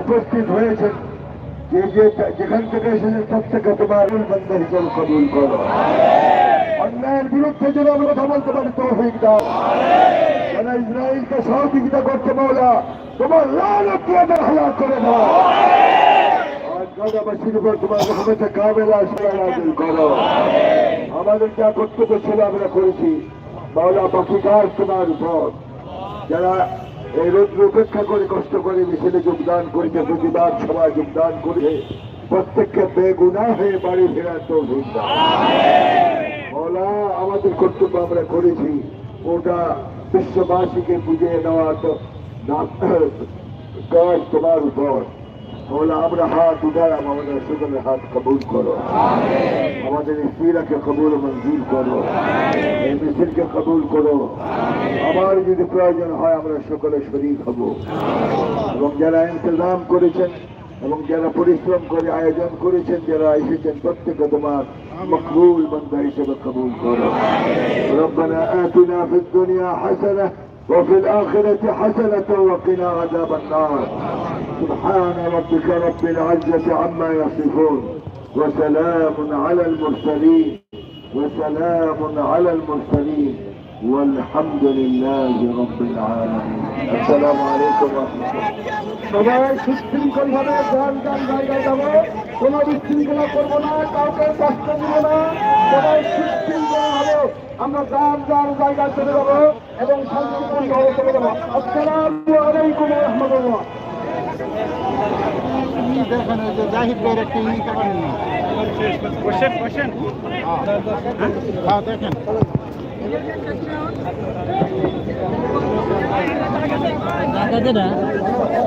উপস্থিত হয়েছেন। যে যেখান থেকে এসেছেন প্রত্যেকে তোমার বন্ধা হিসেবে কবুল করো। অন্যায়ের বিরুদ্ধে যেন আমরা কথা বলতে পারি, তৌফিক দাও। যারা ইসরায়েলকে সহযোগিতা করতে মৌলা তোমার লাল আপনাদের হালাক করে দাও। আমাদের যা কর্তব্য ছিল আমরা করেছি। মাওলা, বাকি কাজ তোমার উপর। যারা এই রৌদ্র উপেক্ষা করে, কষ্ট করে মিছিলে যোগদান করেছে প্রতিবাদ সভায় যোগদান করেছে প্রত্যেককে বেগুনা হয়ে বাড়ি ফেরার তো মৌলা আমাদের কর্তব্য আমরা করেছি। ওটা বিশ্ববাসীকে বুঝিয়ে নেওয়া তো কাজ তোমার উপর। মৌলা আমরা হাত উঠালাম আমাদের সকলের হাত কবুল করো আমাদের এই সিরাকে কবুল ও মঞ্জুর করো এই মিছিলকে কবুল করো আবার যদি প্রয়োজন হয় আমরা সকলে শরীর হব এবং যারা ইন্তজাম করেছেন এবং যারা পরিশ্রম করে আয়োজন করেছেন যারা এসেছেন প্রত্যেকে তোমার মকবুল বন্ধা হিসেবে কবুল করো ربنا آتنا في الدنيا حسنة وفي الآخرة حسنة وقنا عذاب النار سبحان ربك رب العزة عما يصفون وسلام على المرسلين وسلام على المرسلين والحمد لله رب العالمين السلام عليكم ورحمة الله সবাই সুশৃঙ্খল ভাবে গান গান জায়গায় যাবো কোনো বিশৃঙ্খলা করবো না কাউকে কষ্ট দিব না সবাই সুশৃঙ্খল ভাবে আমরা গান গান জায়গায় চলে যাব এবং শান্তিপূর্ণ ভাবে চলে যাব। আসসালামু আলাইকুম রহমতুল্লাহ। দেখেন জাহিদ ভাইয়ের একটা ই কোশ্চেন কোশ্চেন হ্যাঁ দেখেন। টাকা দে না